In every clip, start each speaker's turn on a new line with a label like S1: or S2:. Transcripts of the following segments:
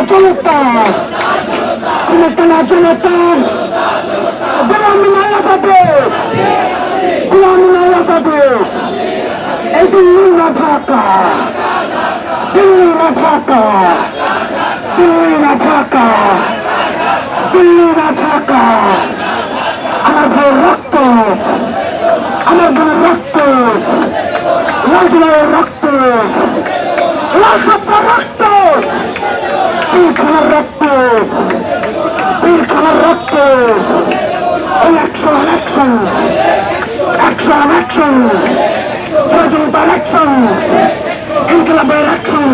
S1: ক্ষমতা না চলতা গোলামি নাই আসাতে গোলামি নাই আসাতে এই দিল্লি না ঢাকা দিল্লি না ঢাকা দিল্লি না ঢাকা দিল্লি না ঢাকা আমার রক্ত রক্ত election election action action present election ইনকিলাবের action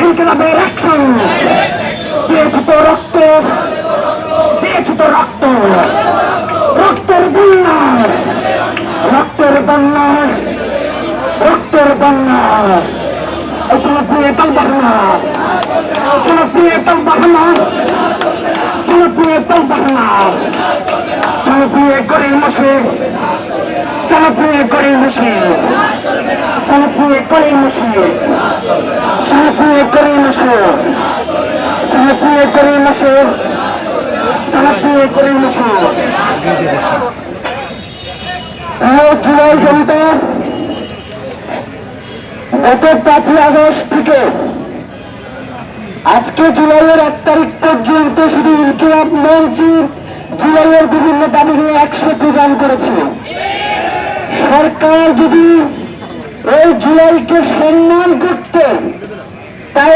S1: ইনকিলাবের অ্যাকশন দিয়েছি তো রক্ত দিয়েছি তো রক্ত রক্তের বন্যায় রক্তের বন্যায় রক্তের বন্যায় এসব প্রিয় বাহনা এসব প্রিয় বাহনা এসব প্রিয় বাহনা এসব প্রিয় গরিব মশে এসব প্রিয় গরিব মশে এসব প্রিয় গরিব মশে এসব প্রিয় গরিব মশে এসব প্রিয় গরিব মশে এসব প্রিয় গরিব মশে জুলাই জনতা গত পাঁচই আগস্ট থেকে আজকে জুলাইয়ের এক তারিখ পর্যন্ত শুধু ইনকিলাব মঞ্চ জুলাইয়ের বিভিন্ন দাবি নিয়ে একশো প্রদান করেছিল। সরকার যদি ওই জুলাইকে সম্মান করতেন তাই